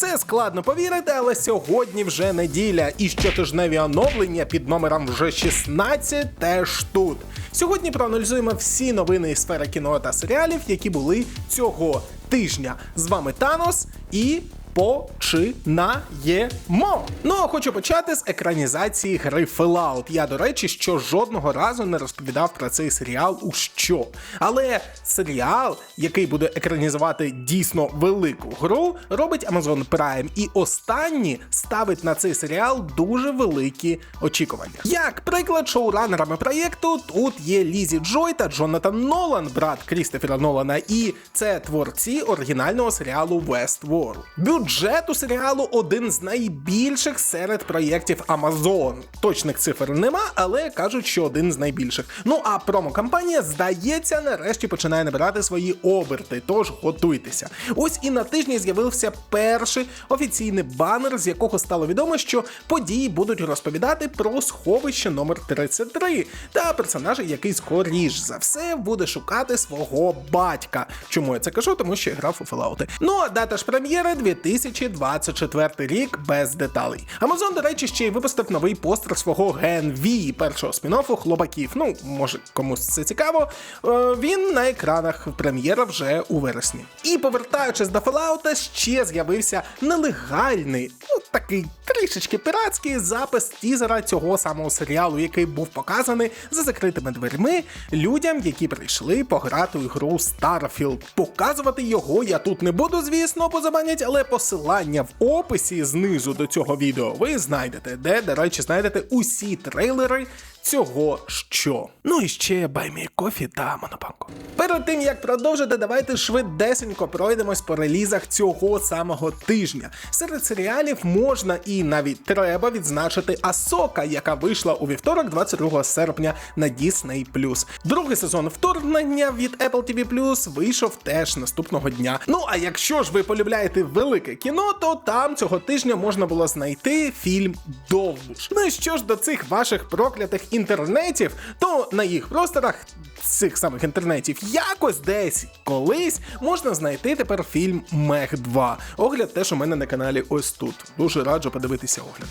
Це складно повірити, але сьогодні вже неділя, і щотижневі оновлення під номером вже 16 теж тут. Сьогодні проаналізуємо всі новини із сфери кіно та серіалів, які були цього тижня. З вами Танос і. Починаємо. Ну а хочу почати з екранізації гри Fallout. Я, до речі, що жодного разу не розповідав про цей серіал у що. Але серіал, який буде екранізувати дійсно велику гру, робить Amazon Prime. І останні ставить на цей серіал дуже великі очікування. Як приклад, шоуранерами проєкту тут є Лізі Джой та Джонатан Нолан, брат Крістофера Нолана, і це творці оригінального серіалу Westworld. Бюджет у серіалу один з найбільших серед проєктів Amazon. Точних цифр нема, але кажуть, що один з найбільших. Ну а промо-кампанія, здається, нарешті починає набирати свої оберти, тож готуйтеся. Ось і на тижні з'явився перший офіційний банер, з якого стало відомо, що події будуть розповідати про сховище номер 33 та персонажа, який скоріш за все буде шукати свого батька. Чому я це кажу? Тому що я грав у Fallout. Ну а дата ж прем'єри 2024 рік без деталей. Amazon, до речі, ще й випустив новий постер свого Gen V, першого спін-оффу хлопаків. Ну, може комусь це цікаво. Е, Він на екранах прем'єра вже у вересні. І повертаючись до Fallout, ще з'явився нелегальний, ну такий трішечки піратський запис тізера цього самого серіалу, який був показаний за закритими дверми людям, які прийшли пограти у гру Starfield. Показувати його я тут не буду, звісно, позабанять, але посилання в описі знизу до цього відео ви знайдете, де, до речі, знайдете усі трейлери. Цього що. Ну і ще баймі кофі та монобанку. Перед тим як продовжити, давайте швидесенько пройдемось по релізах цього самого тижня. Серед серіалів можна і навіть треба відзначити Асока, яка вийшла у вівторок, 22 серпня на Disney+. Другий сезон вторгнення від Apple TV вийшов теж наступного дня. Ну а якщо ж ви полюбляєте велике кіно, то там цього тижня можна було знайти фільм Довбуш. Ну і що ж до цих ваших проклятих інтернетів, то на їх просторах цих самих інтернетів якось десь колись можна знайти тепер фільм Мех 2. Огляд теж у мене на каналі ось тут. Дуже раджу подивитися огляд.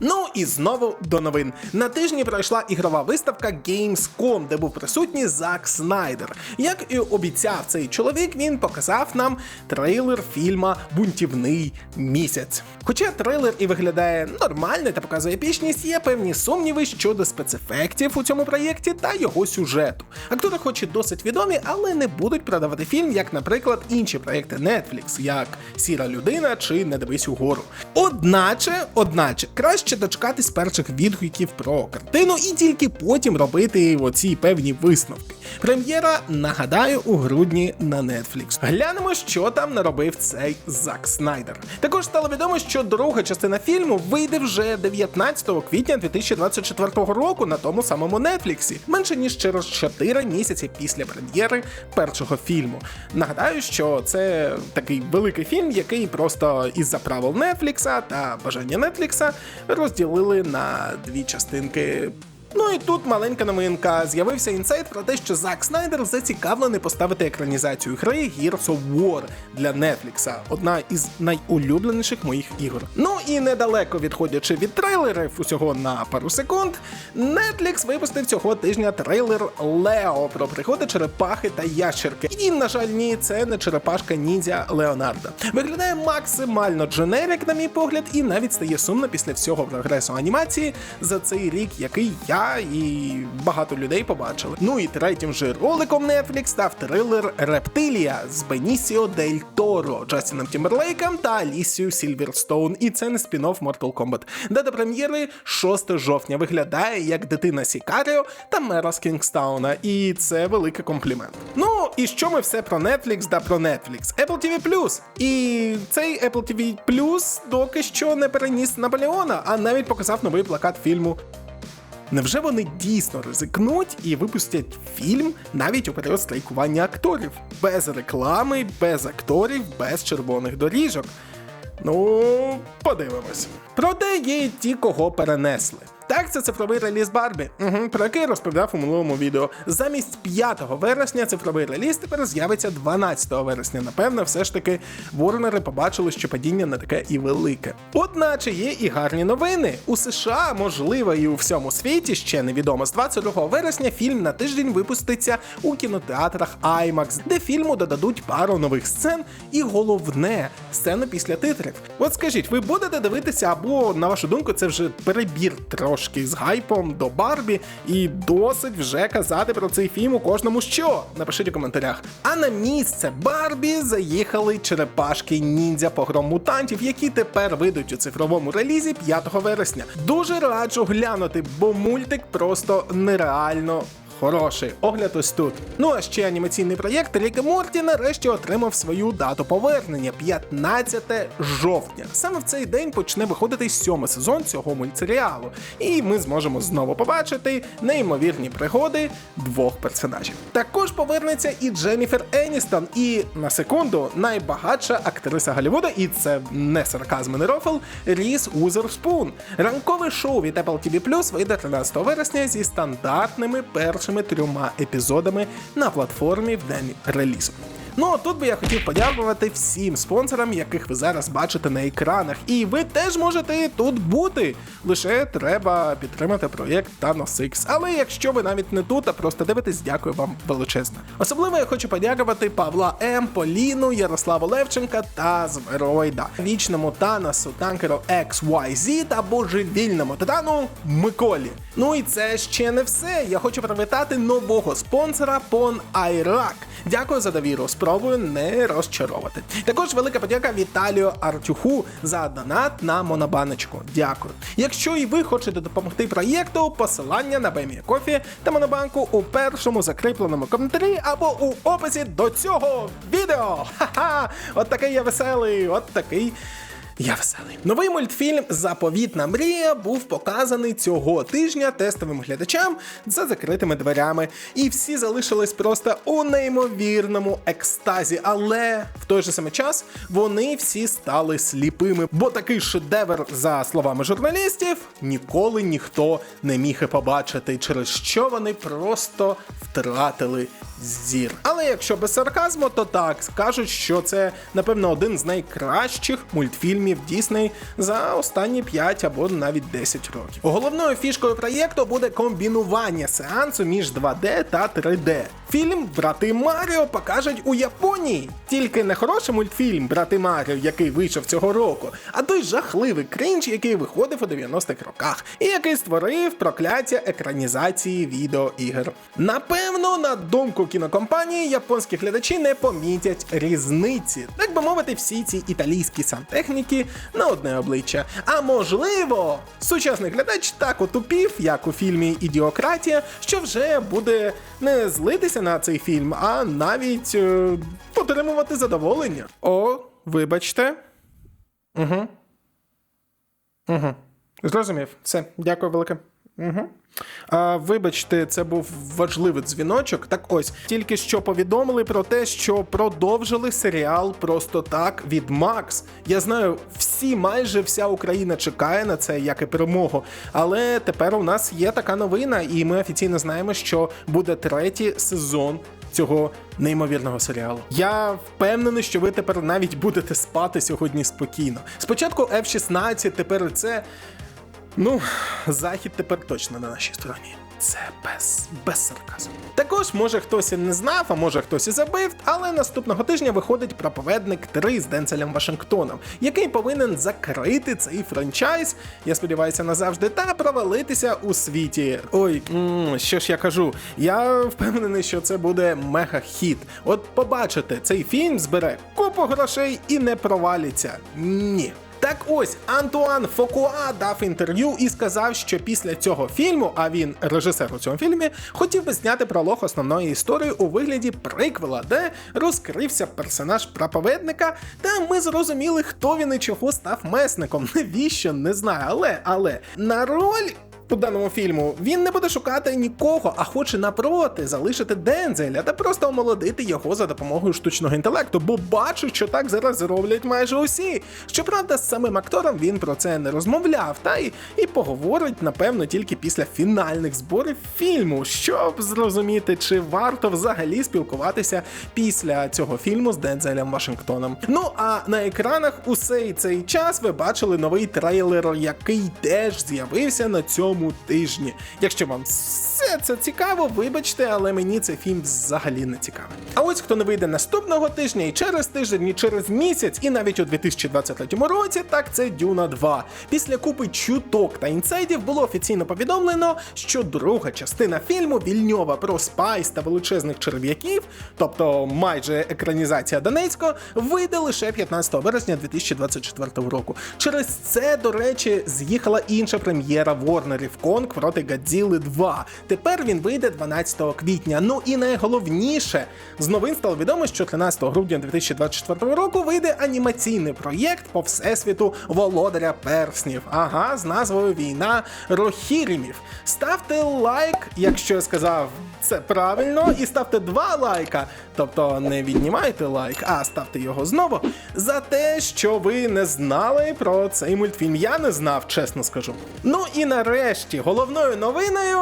Ну і знову до новин. На тижні пройшла ігрова виставка Gamescom, де був присутній Зак Снайдер. Як і обіцяв цей чоловік, він показав нам трейлер фільма Бунтівний місяць. Хоча трейлер і виглядає нормально та показує епічність, є певні сумніви щодо спецефектів у цьому проєкті та його сюжету. Актори, хоч і досить відомі, але не будуть продавати фільм, як, наприклад, інші проєкти Netflix, як Сіра людина чи Не дивись угору. Одначе, одначе, краще дочекатись перших відгуків про картину і тільки потім робити оці певні висновки. Прем'єра, нагадаю, у грудні на Netflix. Глянемо, що там наробив цей Зак Снайдер. Також стало відомо, що друга частина фільму вийде вже 19 квітня 2024 року на тому самому Нетфліксі, менше ніж через 4 місяці після прем'єри першого фільму. Нагадаю, що це такий великий фільм, який просто із-за правил Нетфлікса та бажання Нетфлікса розділили на дві частинки. Ну і тут маленька новинка. З'явився інсайт про те, що Зак Снайдер зацікавлений поставити екранізацію гри Gears of War для Netflix. Одна із найулюбленіших моїх ігор. Ну і недалеко відходячи від трейлерів усього на пару секунд, Netflix випустив цього тижня трейлер Лео про пригоди черепахи та ящерки. І, на жаль, ні, це не черепашка ніндзя Леонардо. Виглядає максимально дженерик, на мій погляд, і навіть стає сумно після всього прогресу анімації за цей рік, який я і багато людей побачили. Ну і третім же роликом Netflix став трилер Рептилія з Бенісіо Дель Торо, Джастіном Тімберлейком та Алісією Сільверстоун. І це не спін-офф Mortal Kombat. Дата прем'єри 6 жовтня виглядає як дитина Сікаріо та мера з Кінгстауна. І це великий комплімент. Ну і що ми все про Netflix да про Netflix? Apple TV І цей Apple TV доки що не переніс Наполеона, а навіть показав новий плакат фільму Невже вони дійсно ризикнуть і випустять фільм навіть у період страйкування акторів? Без реклами, без акторів, без червоних доріжок? Ну, подивимось. Проте є ті, кого перенесли. Так, це цифровий реліз Барбі, угу, про який розповідав у минулому відео. Замість 5 вересня цифровий реліз тепер з'явиться 12 вересня. Напевно, все ж таки Ворнери побачили, що падіння не таке і велике. Одначе є і гарні новини. У США, можливо, і у всьому світі ще невідомо. З 22 вересня фільм на тиждень випуститься у кінотеатрах IMAX, де фільму додадуть пару нових сцен, і головне сцену після титрів. От скажіть, ви будете дивитися, або на вашу думку, це вже перебір трошки з гайпом до Барбі, і досить вже казати про цей фільм у кожному що? Напишіть у коментарях. А на місце Барбі заїхали черепашки ніндзя погром мутантів, які тепер вийдуть у цифровому релізі 5 вересня. Дуже раджу глянути, бо мультик просто нереально Хороший огляд ось тут. Ну а ще анімаційний проєкт Рік і Морті нарешті отримав свою дату повернення 15 жовтня. Саме в цей день почне виходити сьомий сезон цього мультсеріалу, і ми зможемо знову побачити неймовірні пригоди двох персонажів. Також повернеться і Дженніфер Еністон, і на секунду найбагатша актриса Голлівуда, і це не сарказм і не рофл, Ріс Узерспун. Ранкове шоу від Apple TV Plus вийде 13 вересня зі стандартними першими першими трьома епізодами на платформі в день релізу. Ну а тут би я хотів подякувати всім спонсорам, яких ви зараз бачите на екранах. І ви теж можете тут бути. Лише треба підтримати проєкт Thanos X. Але якщо ви навіть не тут, а просто дивитесь, дякую вам величезно. Особливо я хочу подякувати Павла М, Поліну, Ярославу Левченка та Звероїда, вічному Танасу, танкеру XYZ та божевільному титану Миколі. Ну і це ще не все. Я хочу привітати нового спонсора Пон Айрак. Дякую за довіру. Спробую не розчаровувати. Також велика подяка Віталію Артюху за донат на монобаночку. Дякую. Якщо і ви хочете допомогти проєкту, посилання на Бемія Кофі та Монобанку у першому закріпленому коментарі або у описі до цього відео. Ха-ха! От такий я веселий, от такий. Я веселий. Новий мультфільм Заповітна мрія був показаний цього тижня тестовим глядачам за закритими дверями, і всі залишились просто у неймовірному екстазі. Але в той же самий час вони всі стали сліпими, бо такий шедевр, за словами журналістів, ніколи ніхто не міг і побачити, через що вони просто втратили зір. Але якщо без сарказму, то так кажуть, що це напевно один з найкращих мультфільмів Дісней за останні 5 або навіть 10 років. Головною фішкою проєкту буде комбінування сеансу між 2D та 3D. Фільм Брати Маріо покажуть у Японії. Тільки не хороший мультфільм Брати Маріо, який вийшов цього року, а той жахливий крінж, який виходив у 90-х роках, і який створив прокляття екранізації відеоігр. Напевно, на думку кінокомпанії, японські глядачі не помітять різниці, так би мовити, всі ці італійські сантехніки на одне обличчя. А можливо, сучасний глядач так отупів, як у фільмі Ідіократія, що вже буде не злитися на цей фільм, а навіть е, отримувати задоволення. О, вибачте. Угу. Угу. Зрозумів. Все, дякую велике. Угу. А, Вибачте, це був важливий дзвіночок. Так ось тільки що повідомили про те, що продовжили серіал просто так від Макс. Я знаю, всі, майже вся Україна чекає на це, як і перемогу. Але тепер у нас є така новина, і ми офіційно знаємо, що буде третій сезон. Цього неймовірного серіалу. Я впевнений, що ви тепер навіть будете спати сьогодні спокійно. Спочатку F-16, тепер це Ну, захід тепер точно на нашій стороні. Це без без сарказму. Також, може хтось і не знав, а може хтось і забив, але наступного тижня виходить проповедник 3 з Денцелем Вашингтоном, який повинен закрити цей франчайз, я сподіваюся, назавжди, та провалитися у світі. Ой, що ж я кажу, я впевнений, що це буде мега-хіт. От побачите, цей фільм збере купу грошей і не провалиться. Ні. Так ось Антуан Фокуа дав інтерв'ю і сказав, що після цього фільму, а він режисер у цьому фільмі, хотів би зняти пролог основної історії у вигляді приквела, де розкрився персонаж проповедника, та ми зрозуміли, хто він і чого став месником. Навіщо не знаю, але але на роль у даному фільму, він не буде шукати нікого, а хоче напроти залишити Дензеля та просто омолодити його за допомогою штучного інтелекту, бо бачить, що так зараз роблять майже усі. Щоправда, з самим актором він про це не розмовляв, та й і поговорить, напевно, тільки після фінальних зборів фільму, щоб зрозуміти, чи варто взагалі спілкуватися після цього фільму з Дензелем Вашингтоном. Ну а на екранах усей цей час ви бачили новий трейлер, який теж з'явився на цьому тижні. Якщо вам все це цікаво, вибачте, але мені цей фільм взагалі не цікавий. А ось хто не вийде наступного тижня, і через тиждень, і через місяць, і навіть у 2023 році, так це Дюна 2. Після купи чуток та інсайдів було офіційно повідомлено, що друга частина фільму Вільньова про спайс та величезних черв'яків, тобто майже екранізація Донецького, вийде лише 15 березня 2024 року. Через це, до речі, з'їхала інша прем'єра Ворнерів Конг проти Годзілли 2. Тепер він вийде 12 квітня. Ну і найголовніше з новин стало відомо, що 13 грудня 2024 року вийде анімаційний проєкт по всесвіту Володаря Перснів. Ага, з назвою Війна Рохірімів. Ставте лайк, якщо я сказав це правильно, і ставте два лайка. Тобто не віднімайте лайк, а ставте його знову. За те, що ви не знали про цей мультфільм. Я не знав, чесно скажу. Ну і нарешті, головною новиною.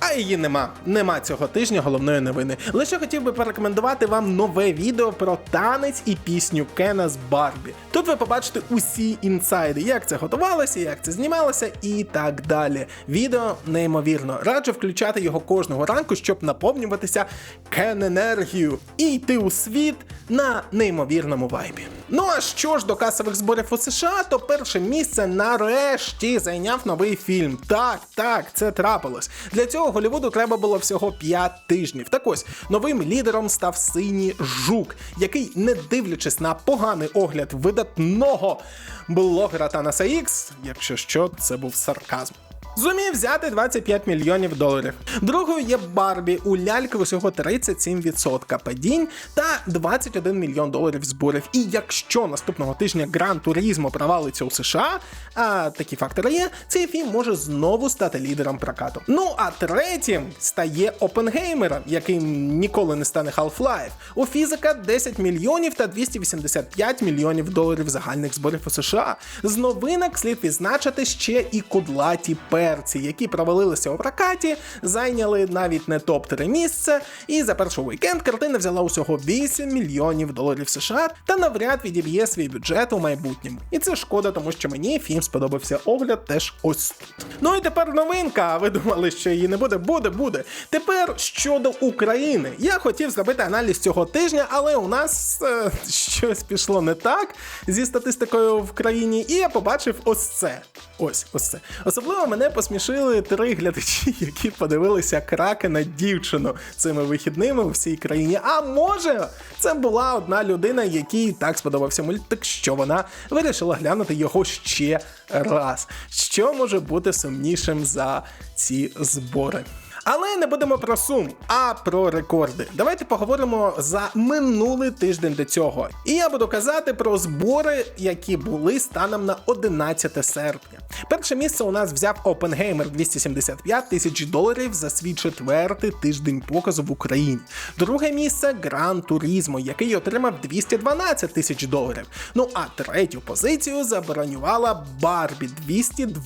А її нема. Нема цього тижня головної новини. Лише хотів би порекомендувати вам нове відео про танець і пісню Кена з Барбі. Тут ви побачите усі інсайди, як це готувалося, як це знімалося і так далі. Відео неймовірно. Раджу включати його кожного ранку, щоб наповнюватися кен енергію і йти у світ на неймовірному вайбі. Ну а що ж до касових зборів у США, то перше місце нарешті зайняв новий фільм. Так, так, це трапилось. Для цього Голівуду треба було всього 5 тижнів. Так ось новим лідером став синій жук, який, не дивлячись на поганий огляд видатного блогера Танаса Ікс, якщо що, це був сарказм. Зумів взяти 25 мільйонів доларів. Другою є Барбі у ляльки усього 37% падінь та 21 мільйон доларів зборів. І якщо наступного тижня Гран Турізмо провалиться у США, а такі фактори є, цей фільм може знову стати лідером прокату. Ну а третім стає Опенгеймером, який ніколи не стане Half-Life. У фізика 10 мільйонів та 285 мільйонів доларів загальних зборів у США. З новинок слід відзначити ще і кудлаті перці, які провалилися у прокаті, зайняли навіть не топ-3 місце. І за перший вікенд картина взяла усього 8 мільйонів доларів США та навряд відіб'є свій бюджет у майбутньому. І це шкода, тому що мені фільм сподобався огляд теж ось тут. Ну і тепер новинка. Ви думали, що її не буде? Буде, буде. Тепер щодо України. Я хотів зробити аналіз цього тижня, але у нас е, щось пішло не так зі статистикою в країні, і я побачив ось це. Ось ось це. Особливо мене посмішили три глядачі, які подивилися краки на дівчину цими вихідними у всій країні. А може, це була одна людина, якій так сподобався мультик, що вона вирішила глянути його ще раз. Що може бути сумнішим за ці збори? Але не будемо про сум, а про рекорди. Давайте поговоримо за минулий тиждень до цього. І я буду казати про збори, які були станом на 11 серпня. Перше місце у нас взяв Опенгеймер 275 тисяч доларів за свій четвертий тиждень показу в Україні. Друге місце Гран Турізмо, який отримав 212 тисяч доларів. Ну а третю позицію забронювала Барбі 202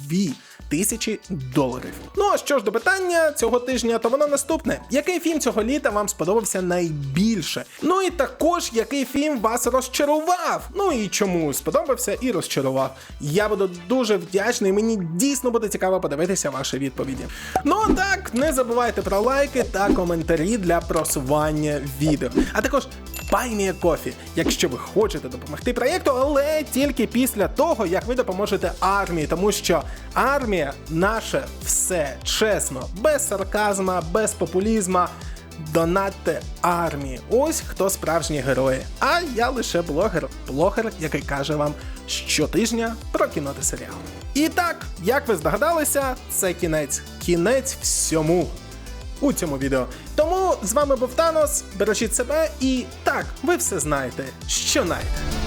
тисячі доларів. Ну а що ж до питання цього тижня, то воно наступне. Який фільм цього літа вам сподобався найбільше? Ну і також який фільм вас розчарував? Ну і чому сподобався і розчарував? Я буду дуже вдячний. Мені дійсно буде цікаво подивитися ваші відповіді. Ну а так, не забувайте про лайки та коментарі для просування відео. А також Buy Кофі, якщо ви хочете допомогти проєкту, але тільки після того, як ви допоможете армії, тому що армія наше все чесно, без сарказма, без популізма. Донатьте армії. Ось хто справжні герої. А я лише блогер, блогер, який каже вам щотижня про кіно та серіал. І так, як ви здогадалися, це кінець. Кінець всьому у цьому відео. Тому з вами був Танос, бережіть себе і так, ви все знаєте, що найде.